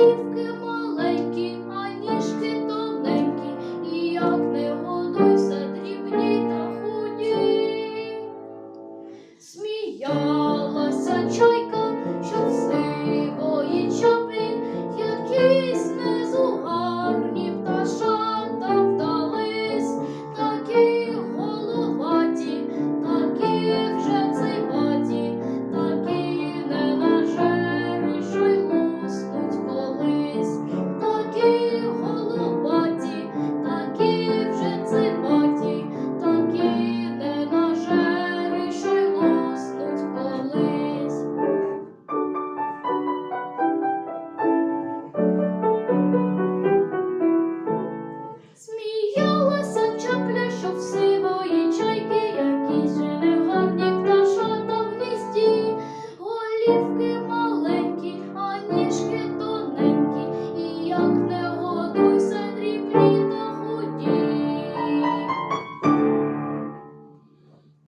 Лівки маленькі, а ніжки тоненькі, і як не годуйся дрібні та худі. Смія.